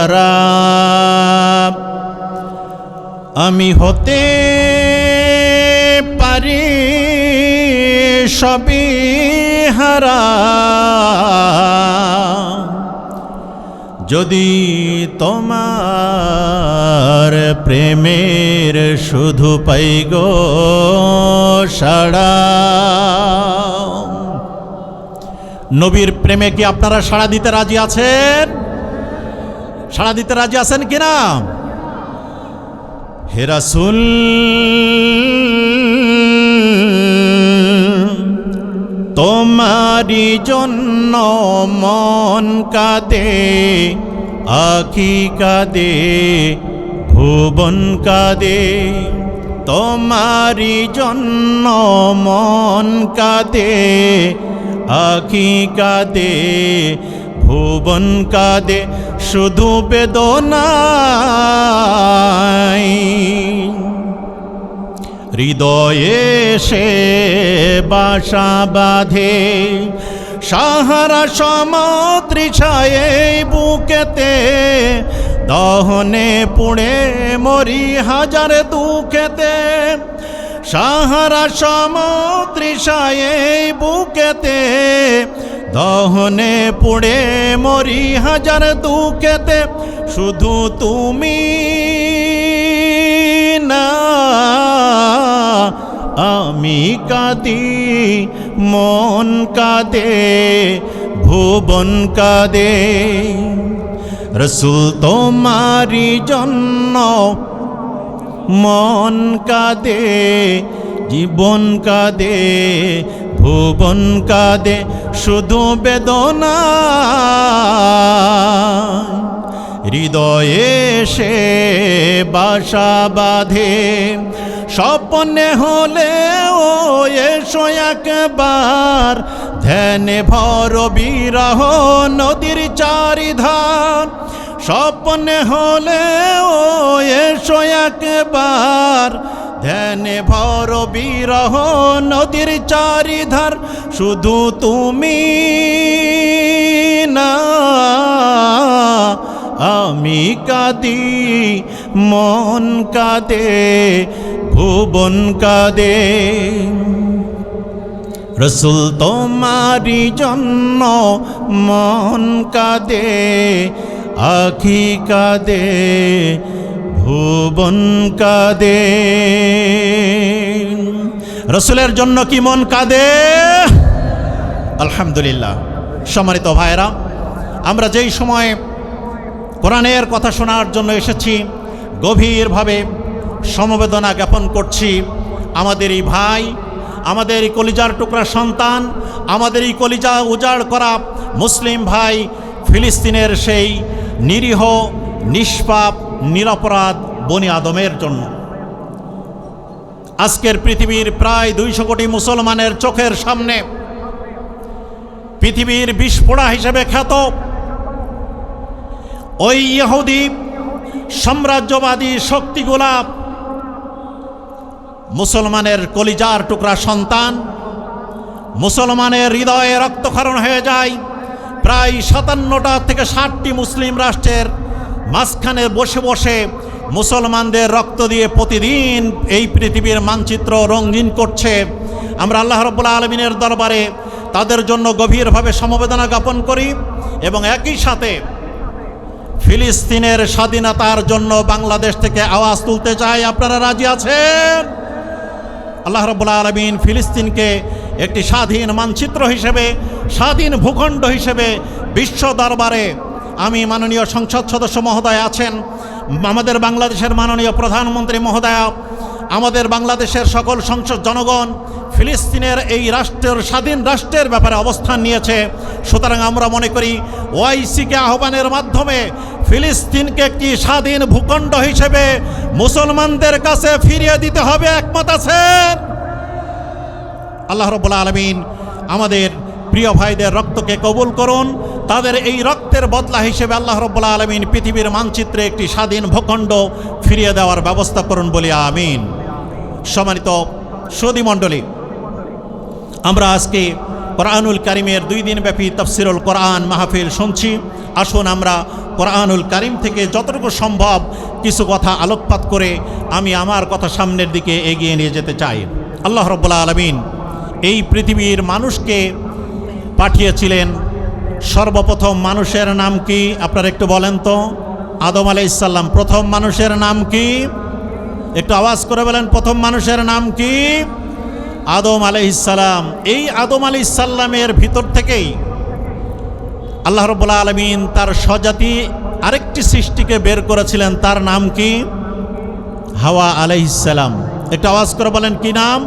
আরাম। আমি হতে পারি সবই হারা যদি তোমার প্রেমের শুধু পাই গো সাড়া নবীর প্রেমে কি আপনারা সাড়া দিতে রাজি আছেন? সাড়া দিতে রাজি আছেন কিনা হেরাসুল তোমারি জন্য মন কাদে, আখি কাদে, ভুবন কাদে। তোমারি জন্য মন কাদে আখি কাদে, ভুবন কাদে, শুধু বেদনাই হৃদয়ে সে বাসা বাঁধে, সাহারা সমত্রিছায় বুকেতে, দহনে পুড়ে মরি হাজার দুঃখেতে। সাহারা সমত্রিছায় বুকেতে, দহনে পুড়ে মরি হাজার দুঃখেতে, শুধু তুমি না, আমি কাঁদি, মন কাঁদে, ভুবন কাঁদে। রসুল তোমারি জন্য মন কাঁদে, জীবন কাঁদে, ভুবন কাঁদে, শুধু বেদনা। হৃদয়ে সে বাসা বাঁধে, স্বপ্নে হলে ও এসো একবার। ধ্যানে ভর বিরহ নদীর চারিধার স্বপ্নে হলে ও এসো একবার। ধ্যানে ভর বিরহ নদীর চারিধার, শুধু তুমি না। আমি কাঁদি, মন কাঁদে, ভুবন কাঁদে। রসুল তোমারি জন্য মন কাঁদে। আখি কাঁদে, ভুবন কাঁদে। রসুলের জন্য কি মন কাঁদে? আলহামদুলিল্লাহ। সম্মানিত ভাইরা আমরা যেই সময়ে কোরআনের কথা শোনার জন্য এসেছি, গভীরভাবে সমবেদনা জ্ঞাপন করছি আমাদের এই ভাই আমাদের এই কলিজার টুকরা সন্তান আমাদের এই কলিজা উজাড় করা মুসলিম ভাই ফিলিস্তিনের সেই নিরীহ, নিষ্পাপ, নিরপরাধ বনি আদমের জন্য। আজকের পৃথিবীর প্রায় দুইশো কোটি মুসলমানের চোখের সামনে পৃথিবীর বিস্ফোড়া হিসেবে খ্যাত ওই ইহুদি সাম্রাজ্যবাদী শক্তিগুলা মুসলমানের কলিজার টুকরা সন্তান, মুসলমানের হৃদয়ে রক্তক্ষরণ হয়ে যায়। প্রায় সাতান্নটা থেকে ষাটটি মুসলিম রাষ্ট্রের মাঝখানে বসে বসে মুসলমানদের রক্ত দিয়ে প্রতিদিন এই পৃথিবীর মানচিত্র রঙিন করছে। আমরা আল্লাহ রব্বুল্লা আলমিনের দরবারে তাদের জন্য গভীরভাবে সমবেদনা জ্ঞাপন করি এবং একই সাথে ফিলিস্তিনের স্বাধীনতার জন্য বাংলাদেশ থেকে আওয়াজ তুলতে চাই। আপনারা রাজি আছেন? আল্লাহ রব্বুল্লা আলমিন ফিলিস্তিনকে একটি স্বাধীন মানচিত্র হিসেবে, স্বাধীন ভূখণ্ড হিসেবে বিশ্ব দরবারে আমি মাননীয় সংসদ সদস্য মহোদয় আছেন, আমাদের বাংলাদেশের মাননীয় প্রধানমন্ত্রী মহোদয়া, আমাদের বাংলাদেশের সকল সংসদ জনগণ, ফিলিস্তিনের এই রাষ্ট্রের স্বাধীন রাষ্ট্রের ব্যাপারে অবস্থান নিয়েছে। সুতরাং আমরা মনে করি ওআইসিকে আহ্বানের মাধ্যমে ফিলিস্তিনকে একটি স্বাধীন ভূখণ্ড হিসেবে মুসলমানদের কাছে ফিরিয়ে দিতে হবে, একমত আছেন? আল্লাহ রব্বুল্লা আলমিন আমাদের প্রিয় ভাইদের রক্তকে কবুল করুন। তাদের এই রক্তের বদলা হিসেবে আল্লাহ রব্বুল্লা আলমিন পৃথিবীর মানচিত্রে একটি স্বাধীন ভূখণ্ড ফিরিয়ে দেওয়ার ব্যবস্থা করুন বলি আমিন। সম্মানিত সৌদি মণ্ডলী, আমরা আজকে কোরআনুল কারিমের দুই দিন ব্যাপী তফসিরুল কোরআন মাহফিল শুনছি। আসুন আমরা কোরআনুল কারিম থেকে যতটুকু সম্ভব কিছু কথা আলোকপাত করে আমি আমার কথা সামনের দিকে এগিয়ে নিয়ে যেতে চাই। আল্লাহ রব্বুল্লা আলমিন এই পৃথিবীর মানুষকে পাঠিয়েছিলেন সর্বপ্রথম মানুষের নাম কি? আপনারা একটু বলেন তো। আদম আলাইসাল্লাম প্রথম মানুষের নাম কি? একটু আওয়াজ করে বলেন, প্রথম মানুষের নাম কি? আদম আলাইসাল্লাম এই আদম আলাইসাল্লামের ভিতর থেকেই আল্লাহ রবুল্লা আলমিন তার স্বজাতি আরেকটি সৃষ্টিকে বের করেছিলেন। তার নাম কি? হাওয়া আলাইসাল্লাম একটু আওয়াজ করে বলেন, কি নাম?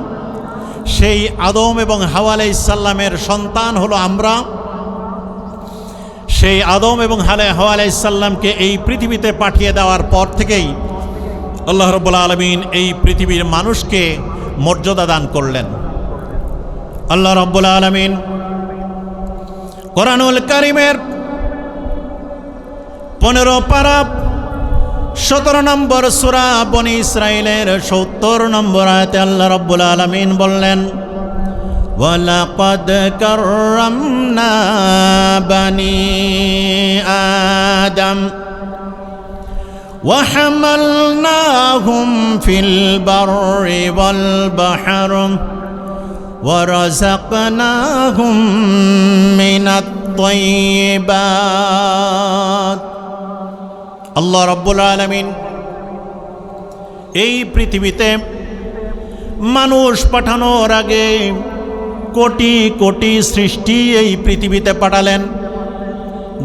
সেই আদম এবং হাওয়া আলাইসাল্লামের সন্তান হলো আমরা। সেই আদম এবং হালে হাওয়া আলাইসাল্লামকে এই পৃথিবীতে পাঠিয়ে দেওয়ার পর থেকেই আল্লাহ রব্বুল্লা আলমিন এই পৃথিবীর মানুষকে মর্যাদা দান করলেন। আল্লাহ রব্বুল্লা আলমিন কোরআনুল কারিমের পনেরো পারা সতেরো নম্বর সুরা বনি ইসরায়েলের সত্তর নম্বর আয়তে আল্লাহ রব্বুল আলমিন বললেন ولقد كرمنا بني آدم وحملناهم في البر والبحر ورزقناهم من الطيبات আল্লাহ রব্বুল আলমিন এই পৃথিবীতে মানুষ পাঠানোর আগে কোটি কোটি সৃষ্টি এই পৃথিবীতে পাঠালেন,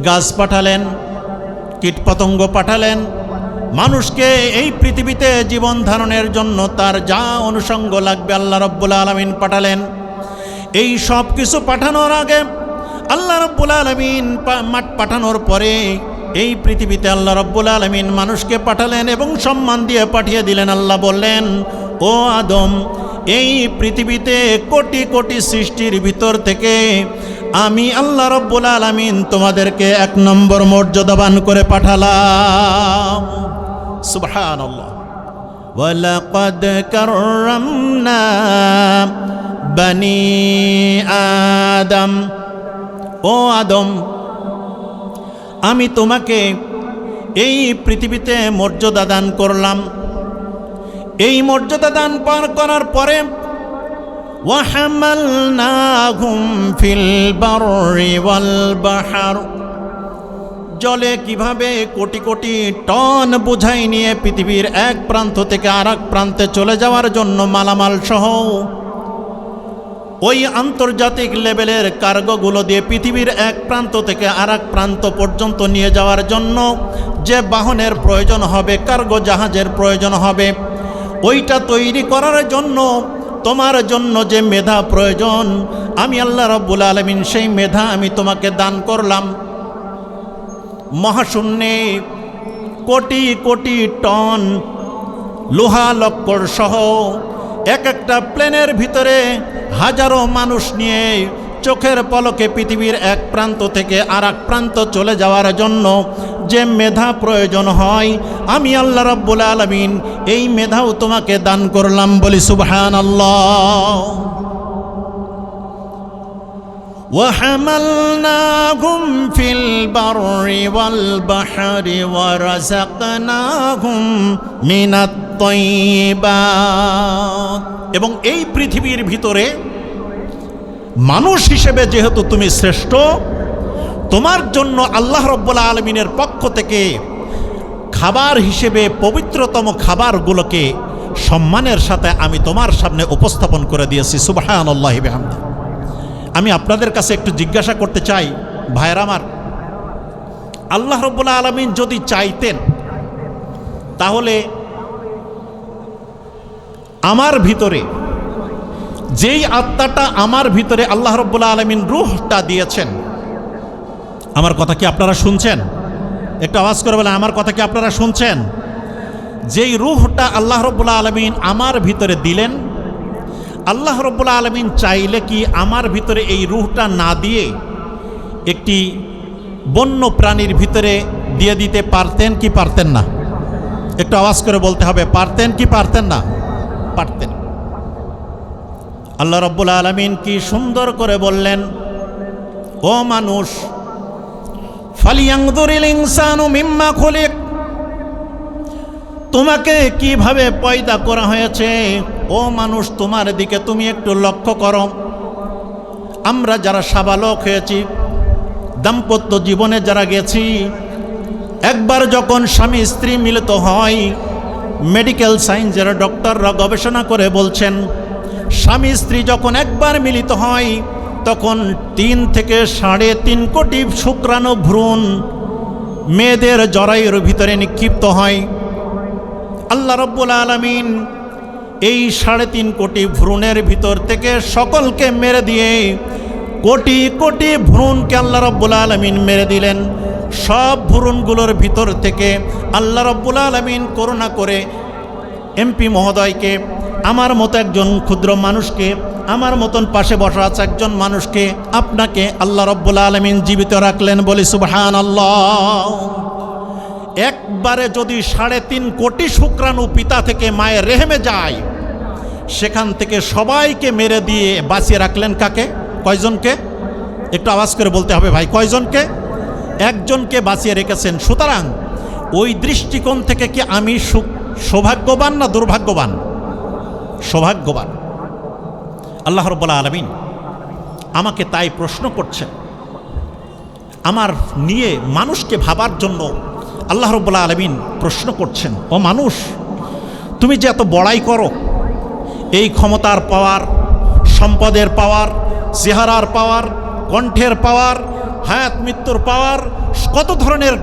গাছ পাঠালেন, কীটপতঙ্গ পাঠালেন। মানুষকে এই পৃথিবীতে জীবন ধারণের জন্য তার যা অনুষঙ্গ লাগবে আল্লাহ রব্বুল আলমিন পাঠালেন। এই সব কিছু পাঠানোর আগে আল্লাহ রব্বুল আলমিন পাঠানোর পরে এই পৃথিবীতে আল্লাহ রব্বুল আলমিন মানুষকে পাঠালেন এবং সম্মান দিয়ে পাঠিয়ে দিলেন আল্লাহ বললেন ও আদম এই পৃথিবীতে কোটি কোটি সৃষ্টির ভিতর থেকে আমি আল্লাহ রব্বুল আলমিন তোমাদেরকে এক নম্বর মর্যাদাবান করে পাঠালাম সুবহান আল্লাহ ولقد كرمنا بني আদম ও আদম আমি তোমাকে এই পৃথিবীতে মর্যাদা দান করলাম। এই মর্যাদা দান পার করার পরে জলে কীভাবে কোটি কোটি টন বোঝাই নিয়ে পৃথিবীর এক প্রান্ত থেকে আর প্রান্তে চলে যাওয়ার জন্য মালামাল সহ ওই আন্তর্জাতিক লেভেলের কার্গোগুলো দিয়ে পৃথিবীর এক প্রান্ত থেকে আর প্রান্ত পর্যন্ত নিয়ে যাওয়ার জন্য যে বাহনের প্রয়োজন হবে, কার্গো জাহাজের প্রয়োজন হবে, ওইটা তৈরি করার জন্য, তোমার জন্য যে মেধা প্রয়োজন, আমি আল্লাহ রব্বুল আলমিন সেই মেধা আমি তোমাকে দান করলাম। মহাশূন্যে কোটি কোটি টন লোহা লক্কর সহ এক একটা প্লেনের ভিতরে হাজারো মানুষ নিয়ে চোখের পলকে পৃথিবীর এক প্রান্ত থেকে আর প্রান্ত চলে যাওয়ার জন্য যে মেধা প্রয়োজন হয়, আমি আল্লাহ রব্বুল আলমিন এই মেধাও তোমাকে দান করলাম বলি সুবহান আল্লাহ وحملناهم في البر والبحر ورزقناهم من الطيبات এবং এই পৃথিবীর ভিতরে মানুষ হিসেবে যেহেতু তুমি শ্রেষ্ঠ তোমার জন্য আল্লাহ রব্বুল্লা আলমিনের পক্ষ থেকে খাবার হিসেবে পবিত্রতম খাবারগুলোকে সম্মানের সাথে আমি তোমার সামনে উপস্থাপন করে দিয়েছি সুবাহান আল্লাহ বেহামদা আমি আপনাদের কাছে একটু জিজ্ঞাসা করতে চাই, ভাইয়ের আমার। আল্লাহ রব্বুল্লা আলমিন যদি চাইতেন, তাহলে আমার ভিতরে, যেই আত্মাটা আমার ভিতরে আল্লাহ রব্বুল্লা আলমিন রুহটা দিয়েছেন, আমার কথা কি আপনারা শুনছেন? একটু আওয়াজ করে বলেন, আমার কথা কি আপনারা শুনছেন? যেই রুহটা আল্লাহ রব্বুল্লা আলমিন আমার ভিতরে দিলেন আল্লাহ রব্বুল্লা আলমিন চাইলে কি আমার ভিতরে এই রুহটা না দিয়ে একটি বন্য প্রাণীর ভিতরে দিয়ে দিতে পারতেন কি পারতেন না? একটু আওয়াজ করে বলতে হবে, পারতেন কি পারতেন না? পারতেন। আল্লাহ রব্বুল আলমিন কি সুন্দর করে বললেন, ও মানুষ, ফালিয়াংদুরিল ইনসানু মিম্মা খলিক তোমাকে কীভাবে পয়দা করা হয়েছে? ও মানুষ, তোমার দিকে তুমি একটু লক্ষ্য করো। আমরা যারা সাবালক হয়েছি, দাম্পত্য জীবনে যারা গেছি, একবার যখন স্বামী, স্ত্রী মিলিত হয় মেডিকেল সায়েন্সের ডক্টররা গবেষণা করে বলছেন, স্বামী, স্ত্রী যখন একবার মিলিত হয়, তখন তিন থেকে সাড়ে তিন কোটি শুক্রাণু ভ্রূণ মেয়েদের জরায়ুর ভিতরে নিক্ষিপ্ত হয়। আল্লাহ রব্বুল আলমিন এই সাড়ে তিন কোটি ভ্রূণের ভিতর থেকে সকলকে মেরে দিয়ে কোটি কোটি ভ্রূণকে আল্লাহ রব্বুল আলমিন মেরে দিলেন। সব ভ্রূণগুলোর ভিতর থেকে আল্লাহ রব্বুল আলমিন করুণা করে এমপি মহোদয়কে, আমার মতো একজন ক্ষুদ্র মানুষকে, আমার মতন পাশে বসা আছে একজন মানুষকে, আপনাকে আল্লাহ রব্বুল আলমিন জীবিত রাখলেন বলি সুবহান আল্লাহ একবারে যদি সাড়ে তিন কোটি শুক্রাণু পিতা থেকে মায়ের রেহেমে যায়, সেখান থেকে সবাইকে মেরে দিয়ে বাঁচিয়ে রাখলেন কাকে? কয়জনকে? একটু আওয়াজ করে বলতে হবে ভাই, কয়জনকে? একজনকে বাঁচিয়ে রেখেছেন। সুতরাং ওই দৃষ্টিকোণ থেকে কি আমি সৌভাগ্যবান না দুর্ভাগ্যবান? সৌভাগ্যবান। আল্লাহ রব্বুল্লা আলমিন আমাকে তাই প্রশ্ন করছেন। আমার নিয়ে মানুষকে ভাবার জন্য আল্লাহ রব্বুল্লা আলমিন প্রশ্ন করছেন, ও মানুষ, তুমি যে এত বড়াই করো, এই ক্ষমতার পাওয়ার, সম্পদের পাওয়ার, চেহারার পাওয়ার, কণ্ঠের পাওয়ার, হায়াত মৃত্যুর পাওয়ার, কত ধরনের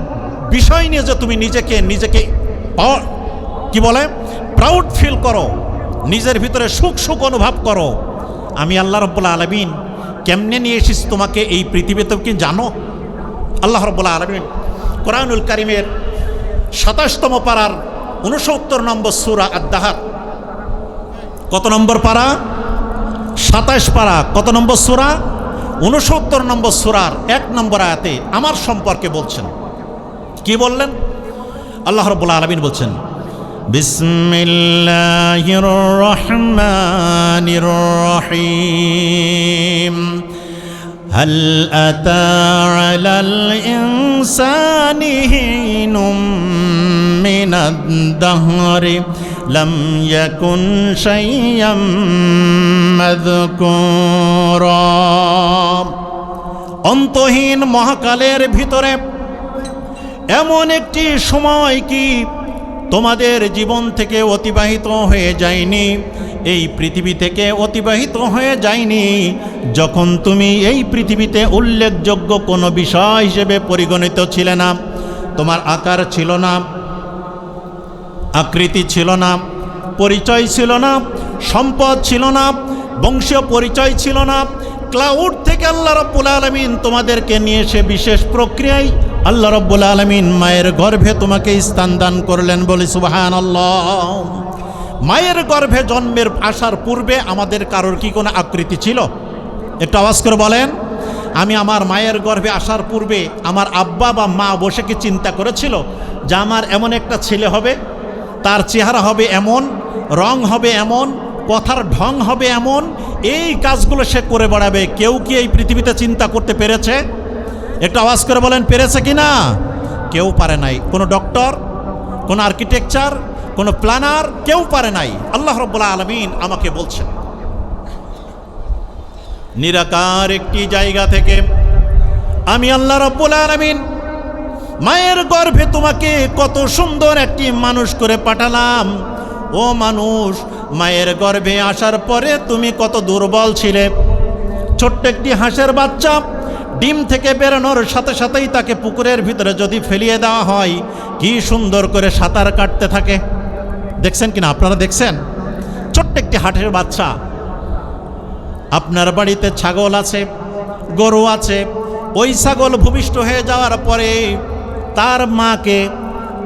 বিষয় নিয়ে যে তুমি নিজেকে নিজেকে পাওয়ার কি বলে প্রাউড ফিল করো, নিজের ভিতরে সুখ সুখ অনুভব করো, আমি আল্লাহ রব্বুল্লা আলমিন কেমনে নিয়ে এসেছি তোমাকে এই পৃথিবীতে কি জানো? আল্লাহ রব্বুল্লা আলমিন কোরআনুল কারিমের সাতাশতম পাড়ার উনসত্তর নম্বর সুরা আদাহার কত নম্বর পাড়া সাতাশ পাড়া কত নম্বর সুরা? উনসত্তর নম্বর সুরার এক নম্বর আয়াতে আমার সম্পর্কে বলছেন। কি বললেন? আল্লাহ রব্বুল্লা আলমিন বলছেন, বিসমিল্লাহির রহমানির রহিম। هل أتى على الإنسان حين من الدهر لم يكن شيئا مذكورا অন্তহীন মহাকালের ভিতরে এমন একটি সময় কি তোমাদের জীবন থেকে অতিবাহিত হয়ে যায়নি। এই পৃথিবী থেকে অতিবাহিত হয়ে যায়নি। যখন তুমি এই পৃথিবীতে উল্লেখযোগ্য কোনো বিষয় হিসেবে পরিগণিত ছিলে না, তোমার আকার ছিল না, আকৃতি ছিল না, পরিচয় ছিল না, সম্পদ ছিল না, বংশীয় পরিচয় ছিল না ক্লাউড থেকে আল্লাহ রব্বুল আলমিন তোমাদেরকে নিয়ে এসে বিশেষ প্রক্রিয়ায় আল্লাহ রব্বুল আলমিন মায়ের গর্ভে তোমাকে স্থান দান করলেন বলি সুবাহান মায়ের গর্ভে জন্মের আসার পূর্বে আমাদের কারোর কি কোনো আকৃতি ছিল? একটু আওয়াজ করে বলেন। আমি আমার মায়ের গর্ভে আসার পূর্বে আমার আব্বা বা মা বসে কি চিন্তা করেছিল যে আমার এমন একটা ছেলে হবে? তার চেহারা হবে এমন, রং হবে এমন, কথার ঢং হবে এমন, এই কাজগুলো সে করে বেড়াবে। কেউ কি এই পৃথিবীতে চিন্তা করতে পেরেছে? একটু আওয়াজ করে বলেন, পেরেছে কি না? কেউ পারে নাই। কোনো ডক্টর, কোনো আর্কিটেকচার, কোনো প্ল্যানার, কেউ পারে নাই। আল্লাহ রব্বুল্লা আলমিন আমাকে বলছেন। নিরাকার একটি জায়গা থেকে আমি আল্লাহ রব্বুল আলমিন মায়ের গর্ভে তোমাকে কত সুন্দর একটি মানুষ করে পাঠালাম। ও মানুষ, মায়ের গর্ভে আসার পরে তুমি কত দুর্বল ছিলে। ছোট্ট একটি হাঁসের বাচ্চা ডিম থেকে বেরোনোর সাথে সাথেই তাকে পুকুরের ভিতরে যদি ফেলিয়ে দেওয়া হয়, কি সুন্দর করে সাঁতার কাটতে থাকে। দেখছেন কিনা? আপনারা দেখছেন? ছোট্ট একটি হাটের বাচ্চা। আপনার বাড়িতে ছাগল আছে, গরু আছে। ওই ছাগল ভূমিষ্ঠ হয়ে যাওয়ার পরে তার মাকে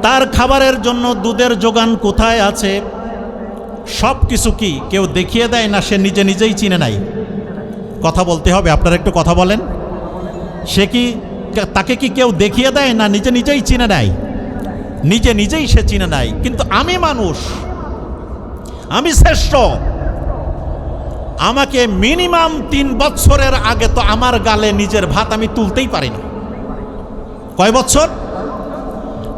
তার খাবারের জন্য দুধের যোগান কোথায় আছে? সব কিছু কি? কেউ দেখিয়ে দেয় না? সে নিজে নিজেই চিনে নাই। কথা বলতে হবে। আপনারা একটু কথা বলেন। সে কি তাকে কি কেউ দেখিয়ে দেয় না নিজে নিজেই চিনে নেয়? নিজে নিজেই সে চিনে নেয়। কিন্তু আমি মানুষ, আমি শ্রেষ্ঠ। আমাকে মিনিমাম তিন বছরের আগে তো আমার গালে নিজের ভাত আমি তুলতেই পারি না। কয় বছর?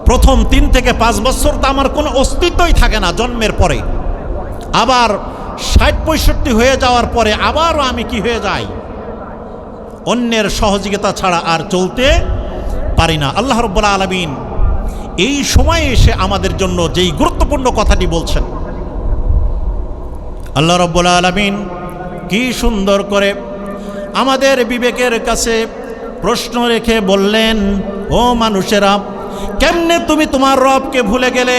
প্রথম তিন থেকে পাঁচ বছর তো আমার কোনো অস্তিত্বই থাকে না জন্মের পরে। আবার ষাট পঁয়ষট্টি হয়ে যাওয়ার পরে আবারও আমি কি হয়ে যাই? অন্যের সহযোগিতা ছাড়া আর চলতে পারি না। আল্লাহ রব্বুল্লা আলমিন এই সময়ে এসে আমাদের জন্য যেই গুরুত্বপূর্ণ কথাটি বলছেন, আল্লাহ রব্বুল্লা আলমিন কি সুন্দর করে আমাদের বিবেকের কাছে প্রশ্ন রেখে বললেন, ও মানুষেরা, কেমনে তুমি তোমার রবকে ভুলে গেলে?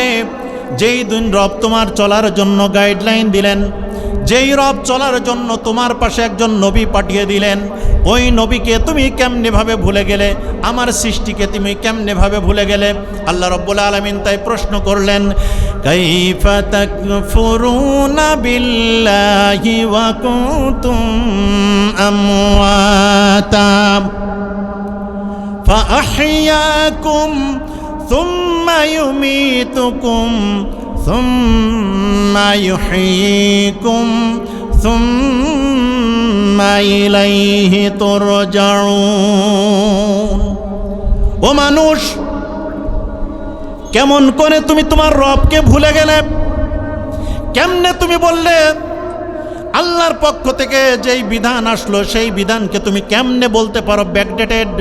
যেই দিন রব তোমার চলার জন্য গাইডলাইন দিলেন যেই রব চলার জন্য তোমার পাশে একজন নবী পাঠিয়ে দিলেন ওই নবীকে তুমি কেমনেভাবে ভুলে গেলে আমার সৃষ্টিকে তুমি কেমনেভাবে ভুলে গেলে আল্লাহ রব্বুল আলমিন তাই প্রশ্ন করলেন কাইফা তাকফুরুনা বিল্লাহি ওয়া কুনতুম আমওয়াতা فأحياكم ثم يميتكم ثم يحييكم ثم إليه ترجعون ও মানুষ কেমন করে তুমি তোমার রবকে ভুলে গেলে কেমনে তুমি বললে আল্লাহর পক্ষ থেকে যেই বিধান আসলো সেই বিধানকে তুমি কেমনে বলতে পারো ব্যাকডেটেড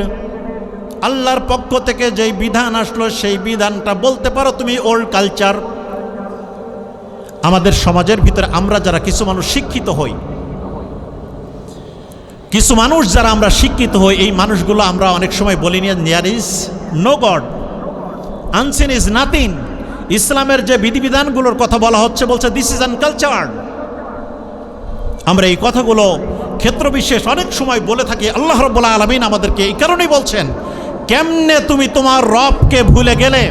আল্লাহর পক্ষ থেকে যেই বিধান আসলো সেই বিধানটা বলতে পারো তুমি ওল্ড কালচার আমাদের সমাজের ভিতরে আমরা যারা কিছু মানুষ শিক্ষিত হই, কিছু মানুষ যারা আমরা শিক্ষিত হই, এই মানুষগুলো আমরা অনেক সময় বলি নিয়ে near is no god unseen is nothing ইসলামের যে বিধিবিধানগুলোর কথা বলা হচ্ছে, বলছে দিস ইজ আনকালচার আমরা এই কথাগুলো ক্ষেত্রবিশেষ অনেক সময় বলে থাকি। আল্লাহ রব্বুল্লাহ আলমিন আমাদেরকে এই কারণেই বলছেন, কেমনে তুমি তোমার রবকে ভুলে গেলে?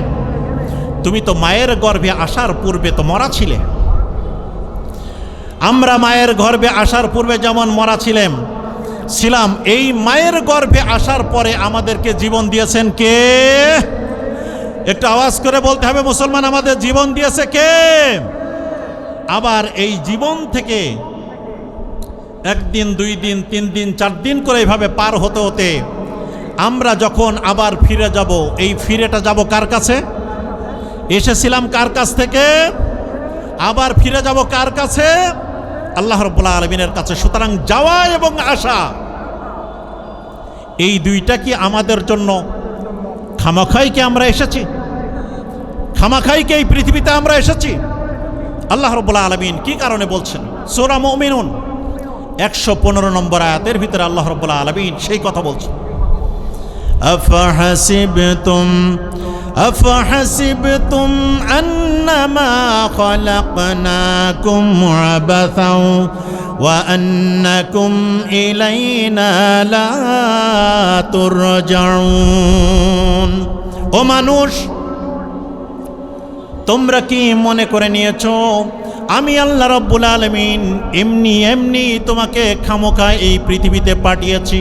তুমি তো মায়ের গর্ভে আসার পূর্বে তো মরা ছিলে। আমরা মায়ের গর্ভে আসার পূর্বে যেমন মরা ছিলাম ছিলাম, এই মায়ের গর্ভে আসার পরে আমাদেরকে জীবন দিয়েছেন কে? একটু আওয়াজ করে বলতে হবে, মুসলমান আমাদের জীবন দিয়েছে কে? আবার এই জীবন থেকে একদিন, দুই দিন, তিন দিন, চার দিন করে এইভাবে পার হতে হতে আমরা যখন আবার ফিরে যাব, এই ফিরেটা যাব কার কাছে? এসেছিলাম কার কাছ থেকে? আবার ফিরে যাব কার কাছে? আল্লাহ রব্বুল্লাহ আলমিনের কাছে সুতরাং যাওয়া এবং আসা এই দুইটা কি আমাদের জন্য খামাখাইকে আমরা এসেছি খামাখাইকে এই পৃথিবীতে আমরা এসেছি আল্লাহ রব্বুল্লাহ আলমিন কি কারণে বলছেন সোরা মমিনুন একশো পনেরো নম্বর আয়াতের ভিতরে আল্লাহ রব্বুল্লাহ আলমিন সেই কথা বলছেন أفحسبتم أفحسبتم أنما خلقناكم عبثا وأنكم إلينا لا ترجعون ও মানুষ তোমরা কি মনে করে নিয়েছো আমি আল্লাহ রব্বুল আলমিন এমনি এমনি তোমাকে খামোখা এই পৃথিবীতে পাঠিয়েছি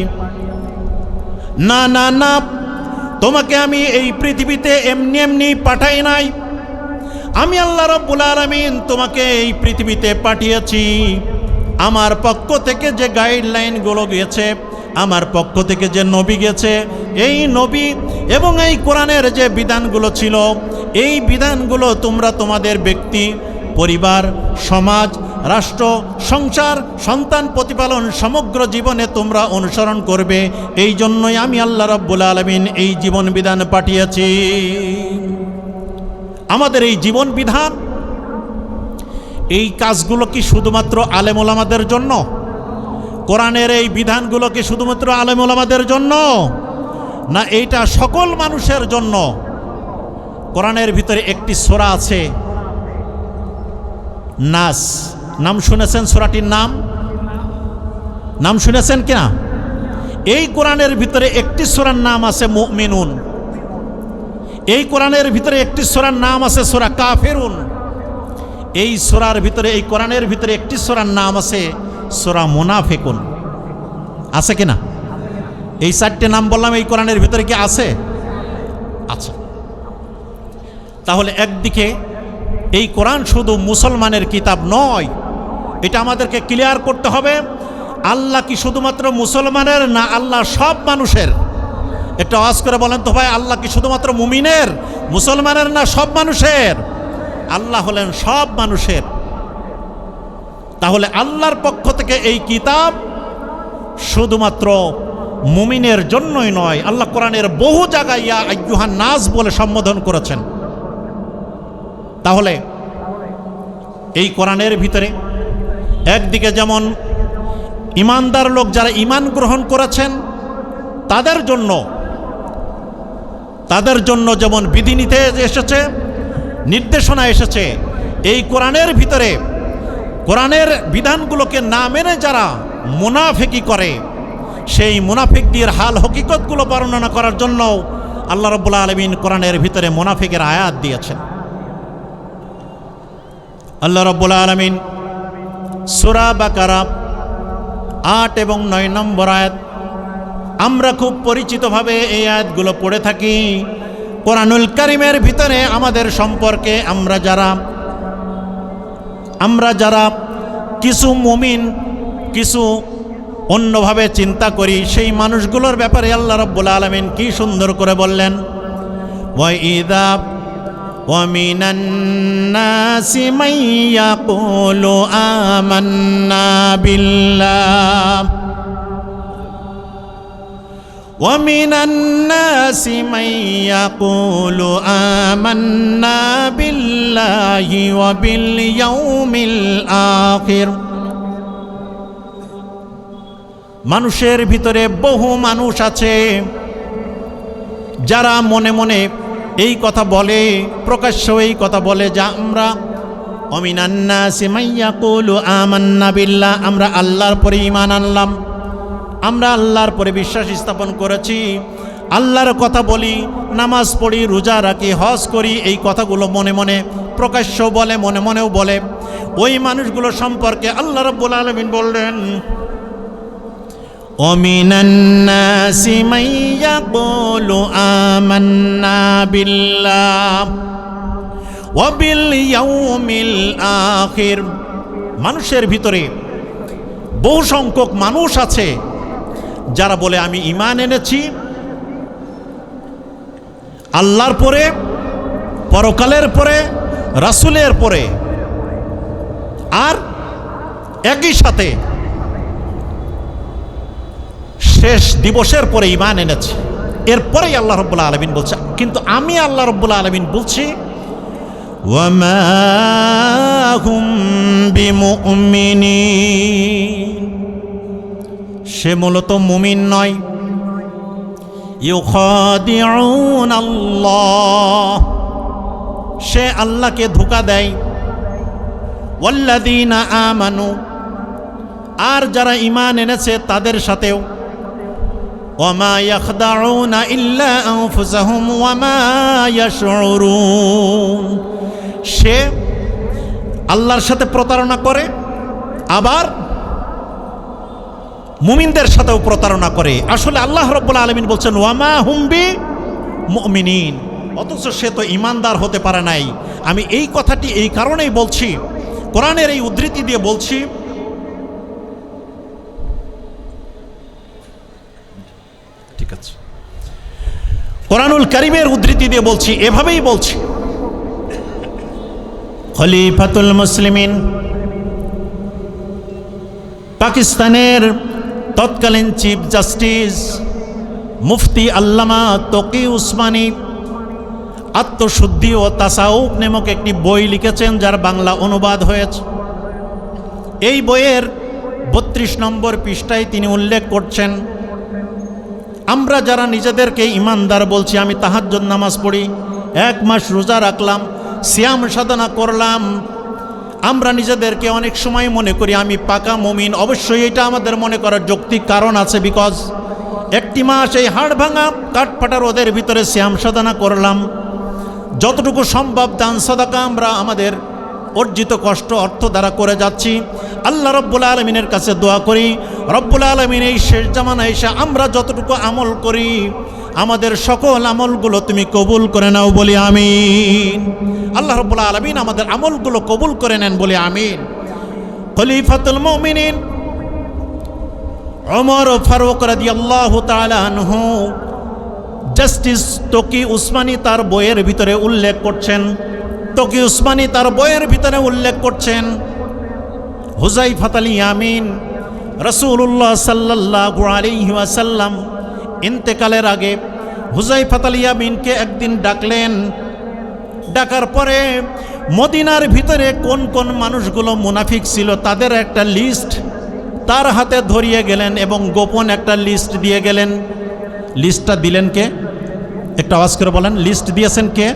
না না না তোমাকে আমি এই পৃথিবীতে এমনি এমনি পাঠাই নাই। আমি আল্লাহ রব্বুল আলমিন তোমাকে এই পৃথিবীতে পাঠিয়েছি। আমার পক্ষ থেকে যে গাইডলাইনগুলো গিয়েছে, আমার পক্ষ থেকে যে নবী গেছে এই নবী এবং এই কোরআনের যে বিধানগুলো ছিল, এই বিধানগুলো তোমরা তোমাদের ব্যক্তি, পরিবার, সমাজ রাষ্ট্র, সংসার, সন্তান প্রতিপালন সমগ্র জীবনে তোমরা অনুসরণ করবে। এই জন্যই আমি আল্লাহ রব্বুল আলমিন এই জীবন বিধান পাঠিয়েছি। আমাদের এই জীবন বিধান, এই কাজগুলো কি শুধুমাত্র আলেমোলামাদের জন্য? কোরআনের এই বিধানগুলো কি শুধুমাত্র আলেমোলামাদের জন্য? না এইটা সকল মানুষের জন্য? কোরআনের ভিতরে একটি সোরা আছে, নাস। নাম শুনেছেন সোরাটির নাম? নাম শুনেছেন কিনা? এই কোরআনের ভিতরে একটি সোরার নাম আছে মুমিনুন। এই কোরআনের ভিতরে একটি সোরার নাম আছে সোরা কাফেরুন। এই সোরার ভিতরে, এই কোরআনের ভিতরে একটি সোরার নাম আছে সোরা মুনাফেকুন। আছে কিনা? এই চারটে নাম বললাম, এই কোরআনের ভিতরে কি আছে? আচ্ছা তাহলে একদিকে এই কোরআন শুধু মুসলমানের কিতাব নয় এটা আমাদেরকে ক্লিয়ার করতে হবে, আল্লাহ কি শুধুমাত্র মুসলমানের না আল্লাহ সব মানুষের? একটা আওয়াজ করে বলেন তো ভাই, আল্লাহ কি শুধুমাত্র মুমিনের, মুসলমানের না সব মানুষের? আল্লাহ হলেন সব মানুষের। তাহলে আল্লাহর পক্ষ থেকে এই কিতাব শুধুমাত্র মুমিনের জন্যই নয়, আল্লাহ কোরআনের বহু জায়গায় ইয়া আজ্ঞুহান নাজ বলে সম্বোধন করেছেন। তাহলে এই কোরআনের ভিতরে একদিকে যেমন ইমানদার লোক যারা ইমান গ্রহণ করেছেন, তাদের জন্য তাদের জন্য যেমন বিধিনিতে এসেছে, নির্দেশনা এসেছে, এই কোরআনের ভিতরে, কোরআনের বিধানগুলোকে না মেনে যারা মুনাফেকি করে, সেই মুনাফিকদের হাল হকিকতগুলো বর্ণনা করার জন্য আল্লাহ রব্বুল্লা আলমিন কোরআনের ভিতরে মুনাফিকের আয়াত দিয়েছেন। আল্লাহ রব্বুল্লা আলমিন সুরা বাকারা, আট এবং নয় নম্বর আয়াত। আমরা খুব পরিচিতভাবে এই আয়াতগুলো পড়ে থাকি। কোরআনুল কারিমের ভিতরে আমাদের সম্পর্কে আমরা যারা আমরা যারা কিছু মুমিন, কিছু অন্যভাবে চিন্তা করি, সেই মানুষগুলোর ব্যাপারে আল্লাহ রব্বুল আলমিন কি সুন্দর করে বললেন ওয়াইদা ومن الناس من يقول آمنا بالله ومن الناس من يقول آمنا بالله وباليوم الآخر মানুষের ভিতরে বহু মানুষ আছে যারা মনে মনে এই কথা বলে, প্রকাশ্য এই কথা বলে যা আমরা অমিনান্না সিমাইয়া কুলু আমান্না বিল্লাহ, আমরা আল্লাহর পরে ইমান আনলাম। আমরা আল্লাহর পরে বিশ্বাস স্থাপন করেছি। আল্লাহর কথা বলি, নামাজ পড়ি, রোজা রাখি, হজ করি, এই কথাগুলো মনে মনে প্রকাশ্য বলে, মনে মনেও বলে। ওই মানুষগুলো সম্পর্কে আল্লাহ রব্বুল আলমিন বললেন ومن الناس من يقول آمنا بالله وباليوم الآخر মানুষের ভিতরে বহু সংখ্যক মানুষ আছে যারা বলে আমি ইমান এনেছি আল্লাহর পরে পরকালের পরে রাসুলের পরে আর একই সাথে শেষ দিবসের পরে ইমান এনেছে। এরপরেই আল্লাহ রব্বুল্লা আলমিন বলছে, কিন্তু আমি আল্লাহ রব্বুল্লা আলমিন বলছি সে মূলত মুমিন নয়। সে আল্লাহকে ধোকা দেয়। আমানু। আর যারা ইমান এনেছে তাদের সাথেও ওয়ামা ইয়াখদাউনা ইল্লা আনফুসাহুম ওয়ামা ইয়াশউরুন সে আল্লাহর সাথে প্রতারণা করে, আবার মুমিনদের সাথেও প্রতারণা করে। আসলে আল্লাহ রব্বুল আলমিন বলছেন, ওয়ামা হুম্বি মুমিনিন অথচ সে তো ইমানদার হতে পারে নাই। আমি এই কথাটি এই কারণেই বলছি, কোরআনের এই উদ্ধৃতি দিয়ে বলছি ঠিক আছে কোরআনুল করিমের উদ্ধৃতি দিয়ে বলছি, এভাবেই বলছি। খলিফাতুল মুসলিমিন পাকিস্তানের তৎকালীন চিফ জাস্টিস মুফতি আল্লামা তকি উসমানী আত্মশুদ্ধি ও তাসাউক নামক একটি বই লিখেছেন, যার বাংলা অনুবাদ হয়েছে। এই বইয়ের বত্রিশ নম্বর পৃষ্ঠায় তিনি উল্লেখ করছেন আমরা যারা নিজেদেরকে ইমানদার বলছি, আমি তাহাজ্জুদ নামাজ পড়ি, এক মাস রোজা রাখলাম, সিয়াম সাধনা করলাম। আমরা নিজেদেরকে অনেক সময় মনে করি, আমি পাকা মমিন। অবশ্যই এটা আমাদের মনে করার যৌক্তিক কারণ আছে বিকজ একটি মাস এই হাড় ভাঙা কাঠফাটা রোদের ভিতরে শ্যাম সাধনা করলাম। যতটুকু সম্ভব দান, সদাকা আমরা আমাদের অর্জিত কষ্ট অর্থ দ্বারা করে যাচ্ছি। আল্লাহ রব্বুল আলমিনের কাছে দোয়া করি। রব্বুল আলমিন এই শেষ জামানা এসে আমরা যতটুকু আমল করি, আমাদের সকল আমলগুলো তুমি কবুল করে নাও বলি আমিন। আল্লাহ রব্বুল আলমিন আমাদের আমলগুলো কবুল করে নেন বলি আমিন। খলিফাতুল মুমিনিন ওমর ফারুক রাদিয়াল্লাহু তাআলা আনহু, জাস্টিস তকি উসমানী তার বইয়ের ভিতরে উল্লেখ করছেন তকি উসমানী তার বইয়ের ভিতরে উল্লেখ করছেন? হুজাইফাত আলী ইয়ামিন রসুল্লাহ সাল্লাল্লাহু আলাইহি ওয়াসাল্লাম ইন্তেকালের আগে হুজাইফাত আলী ইয়ামিনকে একদিন ডাকলেন। ডাকার পরে মদিনার ভিতরে কোন কোন মানুষগুলো মুনাফিক ছিল তাদের একটা লিস্ট তার হাতে ধরিয়ে গেলেন এবং গোপন একটা লিস্ট দিয়ে গেলেন। লিস্টটা দিলেন কে? একটা আওয়াজ করে বলেন, লিস্ট দিয়েছেন কে?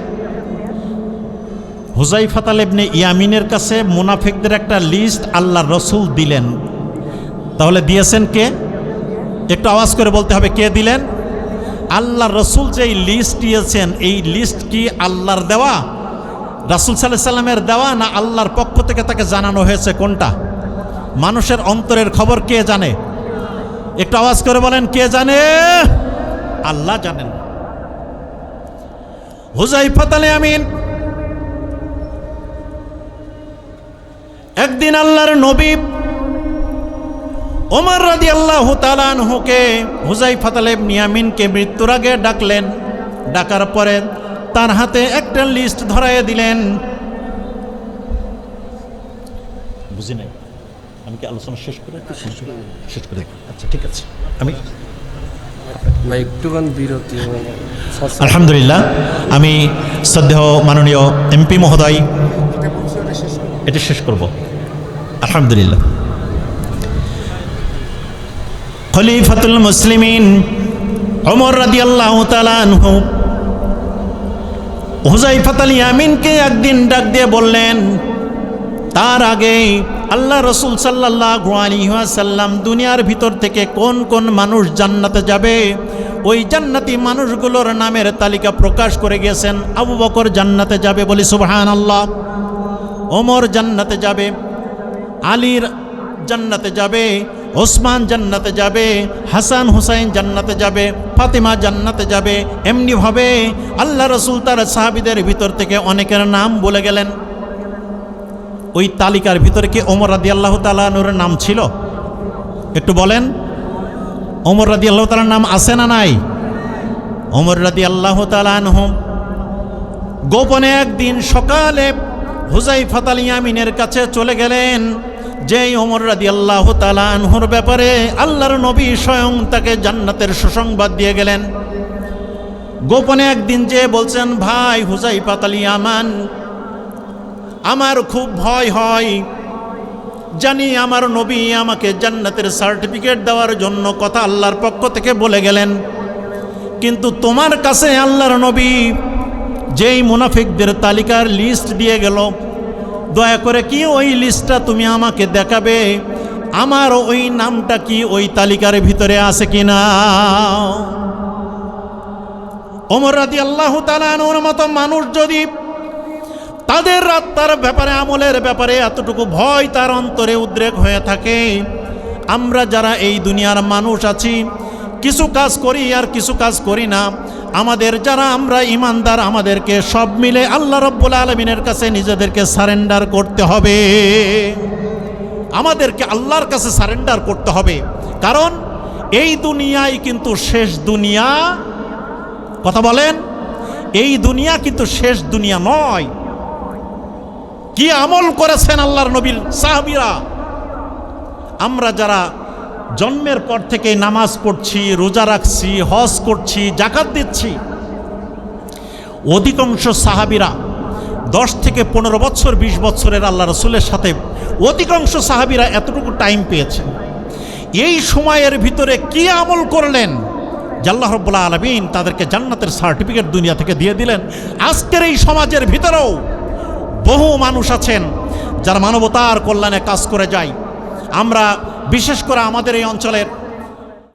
হুজাইফাত আলেবনে ইয়ামিনের কাছে মুনাফিকদের একটা লিস্ট আল্লাহ রসুল দিলেন। তাহলে দিয়েছেন কে? একটু আওয়াজ করে বলতে হবে, কে দিলেন? আল্লাহ রসুল যেই লিস্ট দিয়েছেন, এই লিস্ট কি আল্লাহর দেওয়া? রাসুল সাল্লাহ সাল্লামের দেওয়া না আল্লাহর পক্ষ থেকে তাকে জানানো হয়েছে কোনটা? মানুষের অন্তরের খবর কে জানে? একটু আওয়াজ করে বলেন, কে জানে? আল্লাহ জানেন। হুজাইফাত আলী আমিন একদিন আল্লাহর নবী ওমর রাদি আল্লাহ তালানহুকে হুজাই ফাতালেব মিয়ামিনকে মৃত্যুর আগে ডাকলেন। ডাকার পরে তার হাতে একটা লিস্ট ধরাইয়ে দিলেন। বুঝি নাই? আমি কি আলোচনা শেষ করে শেষ করে আচ্ছা ঠিক আছে। আমি আলহামদুলিল্লাহ। আমি শ্রদ্ধেয় মাননীয় এমপি মহোদয় এটা শেষ করব। আলহামদুলিল্লাহ। খলিফাতুল মুসলিমিন ওমর রাদিয়াল্লাহু তাআলা আনহু হুজাইফাত আলী আমিনকে একদিন ডাক দিয়ে বললেন, তার আগে আল্লাহ রসুল সাল্লাল্লাহু আলাইহি ওয়াসাল্লাম দুনিয়ার ভিতর থেকে কোন কোন মানুষ জান্নাতে যাবে? ওই জান্নাতি মানুষগুলোর নামের তালিকা প্রকাশ করে গেছেন আবু বকর জান্নাতে যাবে বলি সুবহানাল্লাহ। ওমর জান্নাতে যাবে আলীর জান্নাতে যাবে, ওসমান জান্নাতে যাবে, হাসান হুসাইন জান্নাতে যাবে, ফাতিমা জান্নাতে যাবে, এমনিভাবে আল্লাহ রসুল তার সাহাবিদের ভিতর থেকে অনেকের নাম বলে গেলেন। ওই তালিকার ভিতরে কি ওমর রাদি আল্লাহ তালানুর নাম ছিল? একটু বলেন, ওমর রাদি আল্লাহ তালার নাম আছে না নাই? ওমর রাদি আল্লাহ তালানহ গোপনে একদিন সকালে হুজাই ফাতাল ইয়ামিনের কাছে চলে গেলেন। যেই ওমর রাদি আল্লাহ তালানহর ব্যাপারে আল্লাহর নবী স্বয়ং তাকে জান্নাতের সুসংবাদ দিয়ে গেলেন। গোপনে একদিন যে বলছেন, ভাই হুজাই পাতালি আমান, আমার খুব ভয় হয়। জানি আমার নবী আমাকে জান্নাতের সার্টিফিকেট দেওয়ার জন্য কথা আল্লাহর পক্ষ থেকে বলে গেলেন। কিন্তু তোমার কাছে আল্লাহর নবী যেই মুনাফিকদের তালিকার লিস্ট দিয়ে গেল, দয়া করে কি ওই লিস্টটা তুমি আমাকে দেখাবে? আমার ওই নামটা কি ওই তালিকার ভিতরে আছে কি না ওমর রাদি আল্লাহ তালানোর মতো মানুষ যদি তাদের আত্মার ব্যাপারে, আমলের ব্যাপারে এতটুকু ভয় তার অন্তরে উদ্রেক হয়ে থাকে, আমরা যারা এই দুনিয়ার মানুষ আছি, কিছু কাজ করি আর কিছু কাজ করি না আমাদের যারা আমরা ইমানদার, আমাদেরকে সব মিলে আল্লাহ রব্বুল আলমিনের কাছে নিজেদেরকে সারেন্ডার করতে হবে। আমাদেরকে আল্লাহর কাছে সারেন্ডার করতে হবে। কারণ এই দুনিয়াই কিন্তু শেষ দুনিয়া। কথা বলেন? এই দুনিয়া কিন্তু শেষ দুনিয়া নয়। কি আমল করেছেন আল্লাহর নবীর সাহাবিরা? আমরা যারা জন্মের পর থেকে নামাজ পড়ছি, রোজা রাখছি, হজ করছি, জাকাত দিচ্ছি। অধিকাংশ সাহাবিরা দশ থেকে পনেরো বছর, বিশ বছরের আল্লাহ রসুলের সাথে অধিকাংশ সাহাবিরা এতটুকু টাইম পেয়েছেন এই সময়ের ভিতরে কি আমল করলেন? জাল্লাহ রব্বুল্লাহ আলমিন তাদেরকে জান্নাতের সার্টিফিকেট দুনিয়া থেকে দিয়ে দিলেন। আজকের এই সমাজের ভিতরেও বহু মানুষ আছেন যারা মানবতার কল্যাণে কাজ করে যায়। আমরা বিশেষ করে আমাদের এই অঞ্চলের